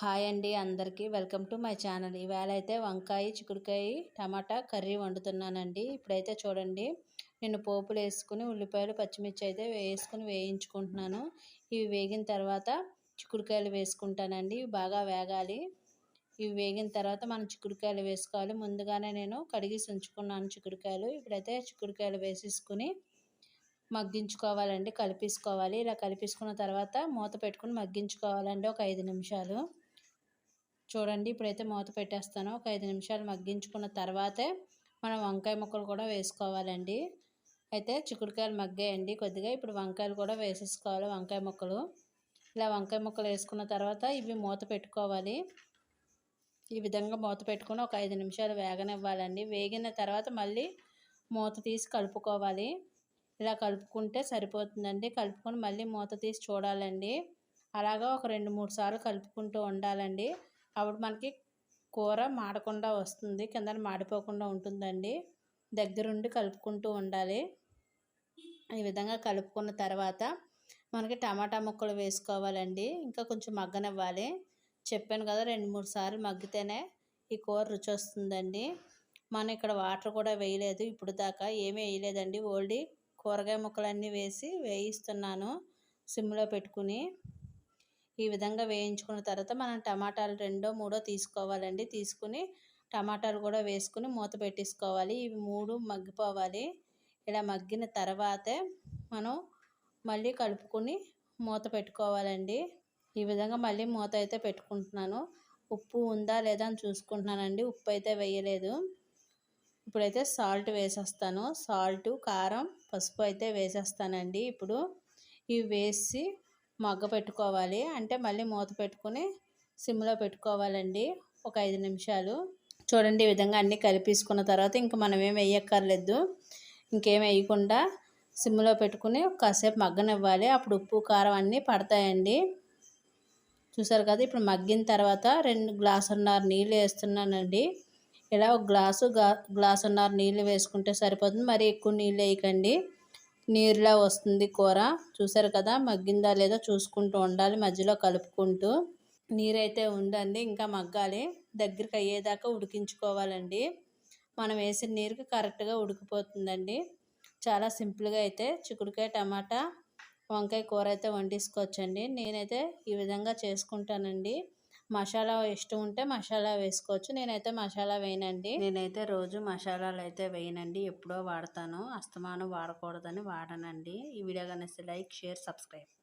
Hi అండి అందరికీ. Welcome to my channel. ఈవేళ అయితే వంకాయ చిక్కుడుకాయ టమాటా కర్రీ వండుతున్నానండి. ఇప్పుడైతే చూడండి నేను పోపులు వేసుకుని ఉల్లిపాయలు పచ్చిమిర్చి అయితే వేసుకుని వేయించుకుంటున్నాను. ఇవి వేగిన తర్వాత చిక్కుడుకాయలు వేసుకుంటానండి. ఇవి బాగా వేగాలి. ఇవి వేగిన తర్వాత మనం చిక్కుడుకాయలు వేసుకోవాలి. ముందుగానే నేను కడిగి ఉంచుకున్నాను చిక్కుడుకాయలు. ఇప్పుడైతే చిక్కుడుకాయలు వేసేసుకుని మగ్గించుకోవాలండి. కలిపేసుకోవాలి. ఇలా కలిపేసుకున్న తర్వాత మూత పెట్టుకుని మగ్గించుకోవాలండి. ఒక ఐదు నిమిషాలు. చూడండి ఇప్పుడైతే మూత పెట్టేస్తాను. ఒక ఐదు నిమిషాలు మగ్గించుకున్న తర్వాతే మనం వంకాయ ముక్కలు కూడా వేసుకోవాలండి. అయితే చిక్కుడుకాయలు మగ్గాయండి కొద్దిగా. ఇప్పుడు వంకాయలు కూడా వేసేసుకోవాలి వంకాయ ముక్కలు. ఇలా వంకాయ ముక్కలు వేసుకున్న తర్వాత ఇవి మూత పెట్టుకోవాలి. ఈ విధంగా మూత పెట్టుకుని ఒక ఐదు నిమిషాలు వేగనివ్వాలండి. వేగిన తర్వాత మళ్ళీ మూత తీసి కలుపుకోవాలి. ఇలా కలుపుకుంటే సరిపోతుందండి. కలుపుకొని మళ్ళీ మూత తీసి చూడాలండి. అలాగా ఒక రెండు మూడు సార్లు కలుపుకుంటూ ఉండాలండి. అప్పుడు మనకి కూర మాడకుండా వస్తుంది కింద మాడిపోకుండా ఉంటుందండి. దగ్గరుండి కలుపుకుంటూ ఉండాలి. ఈ విధంగా కలుపుకున్న తర్వాత మనకి టమాటా ముక్కలు వేసుకోవాలండి. ఇంకా కొంచెం మగ్గనివ్వాలి. చెప్పాను కదా రెండు మూడు సార్లు మగ్గితేనే ఈ కూర రుచి వస్తుందండి మనం ఇక్కడ వాటర్ కూడా వేయలేదు. ఇప్పుడు దాకా ఏమీ వేయలేదండి. ఓల్డీ కూరగాయ ముక్కలన్నీ వేసి వేయిస్తున్నాను సిమ్లో పెట్టుకుని. ఈ విధంగా వేయించుకున్న తర్వాత మనం టమాటాలు రెండో మూడో తీసుకోవాలండి. తీసుకుని టమాటాలు కూడా వేసుకుని మూత పెట్టేసుకోవాలి. ఇవి మూడు మగ్గిపోవాలి. ఇలా మగ్గిన తర్వాతే మనం మళ్ళీ కలుపుకొని మూత పెట్టుకోవాలండి. ఈ విధంగా మళ్ళీ మూత అయితే పెట్టుకుంటున్నాను. ఉప్పు ఉందా లేదా అని చూసుకుంటున్నానండి. ఉప్పు అయితే వేయలేదు. ఇప్పుడైతే సాల్ట్ వేసేస్తాను. సాల్ట్ కారం పసుపు అయితే వేసేస్తానండి. ఇప్పుడు ఇవి వేసి మగ్గ పెట్టుకోవాలి. అంటే మళ్ళీ మూత పెట్టుకుని సిమ్లో పెట్టుకోవాలండి. ఒక ఐదు నిమిషాలు. చూడండి ఈ విధంగా అన్నీ కలిపేసుకున్న తర్వాత ఇంకా మనం ఏం వేయక్కర్లేదు. ఇంకేం వేయకుండా సిమ్లో పెట్టుకుని కాసేపు మగ్గనివ్వాలి. అప్పుడు ఉప్పు కారం అన్నీ పడతాయండి. చూసారు కదా ఇప్పుడు మగ్గిన తర్వాత రెండు గ్లాసున్నర నీళ్ళు వేస్తున్నానండి. ఇలా ఒక గ్లాసు గ్లాసున్నర నీళ్ళు వేసుకుంటే సరిపోతుంది. మరి ఎక్కువ నీళ్ళు వేయకండి. నీరులా వస్తుంది కూర. చూసారు కదా మగ్గిందా లేదా చూసుకుంటూ ఉండాలి మధ్యలో కలుపుకుంటూ. నీరైతే ఉందండి ఇంకా మగ్గాలి. దగ్గరికి అయ్యేదాకా ఉడికించుకోవాలండి. మనం వేసిన నీరుకి కరెక్ట్గా ఉడికిపోతుందండి. చాలా సింపుల్గా అయితే చిక్కుడుకాయ టమాటా వంకాయ కూర అయితే వండేసుకోవచ్చండి. నేనైతే ఈ విధంగా చేసుకుంటానండి. మసాలా ఇష్టం ఉంటే మసాలా వేసుకోవచ్చు. నేనైతే మసాలా వేయనండి. నేనైతే రోజు మసాలాలు అయితే వేయనండి. ఎప్పుడో వాడతాను. అస్తమానం వాడకూడదని వాడనండి. ఈ వీడియో కనేసి లైక్ షేర్ సబ్స్క్రైబ్.